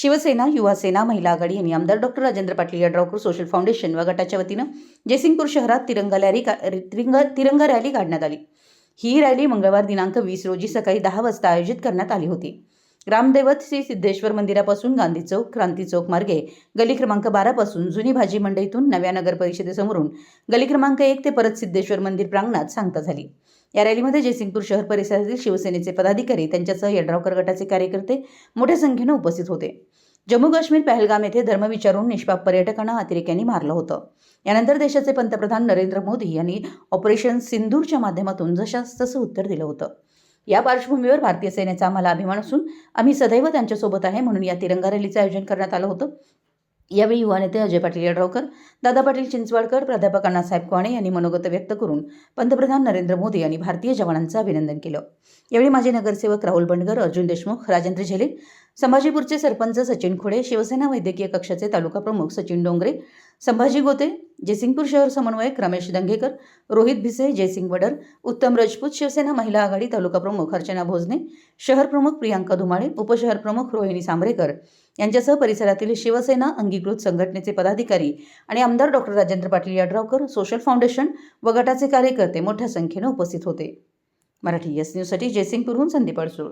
शिवसेना युवा सेना महिला आघाडी यांनी आमदार doctor Rajendra Patil Yadravkar social foundation व गटाच्या वतीनं जयसिंगपूर शहरात तिरंगा रॅली का- तिरंगा तिरंगा रॅली काढण्यात आली. ही रॅली मंगळवार दिनांक वीस रोजी सकाळी दहा वाजता आयोजित करण्यात आली होती. ग्रामदैवत श्री सिद्धेश्वर मंदिरापासून गांधी चौक क्रांती चौक मार्गे. गली क्रमांक बारापासून जुनी भाजी मंडईतून नव्या नगर परिषदेसमोरून गली क्रमांक एक ते परत सिद्धेश्वर मंदिर प्रांगणात सांगता झाली. या रॅलीमध्ये जयसिंगपूर शहर परिसरातील शिवसेनेचे पदाधिकारी त्यांच्यासह यड्रावकर गटाचे कार्यकर्ते मोठ्या संख्येनं उपस्थित होते. जम्मू काश्मीर पहलगाम येथे धर्म विचारून निष्पाप पर्यटकांना अतिरेक्यांनी मारलं होतं. यानंतर देशाचे पंतप्रधान नरेंद्र मोदी यांनी ऑपरेशन सिंदूरच्या माध्यमातून जशास तसं उत्तर दिलं होतं. या पार्श्वभूमीवर भारतीय सेनेचा आम्हाला अभिमान असून आम्ही सदैव त्यांच्यासोबत आहे म्हणून या तिरंगा रॅलीचं आयोजन करण्यात आलं होतं. यावेळी युवा नेते अजय पाटील यड्रावकर दादा पाटील चिंचवाडकर प्राध्यापक अण्णासाहेब कोणे यांनी मनोगत व्यक्त करून पंतप्रधान नरेंद्र मोदी यांनी भारतीय जवानांचं अभिनंदन केलं. यावेळी माजी नगरसेवक राहुल बंडगर अर्जुन देशमुख राजेंद्र झेले संभाजीपूरचे सरपंच सचिन खोडे शिवसेना वैद्यकीय कक्षाचे तालुका प्रमुख सचिन डोंगरे संभाजी गोते जयसिंगपूर शहर समन्वयक रमेश दंगेकर रोहित भिसे जयसिंग वडर उत्तम राजपूत शिवसेना महिला आघाडी तालुका प्रमुख अर्चना भोजने शहर प्रमुख प्रियांका धुमाळे उपशहर प्रमुख रोहिणी सांबरेकर यांच्यासह परिसरातील शिवसेना अंगीकृत संघटनेचे पदाधिकारी आणि आमदार doctor Rajendra Patil Yadravkar social foundation व गटाचे कार्यकर्ते मोठ्या संख्येनं उपस्थित होते. मराठी एस न्यूजसाठी जयसिंगपूरहून संदीप अडसूळ.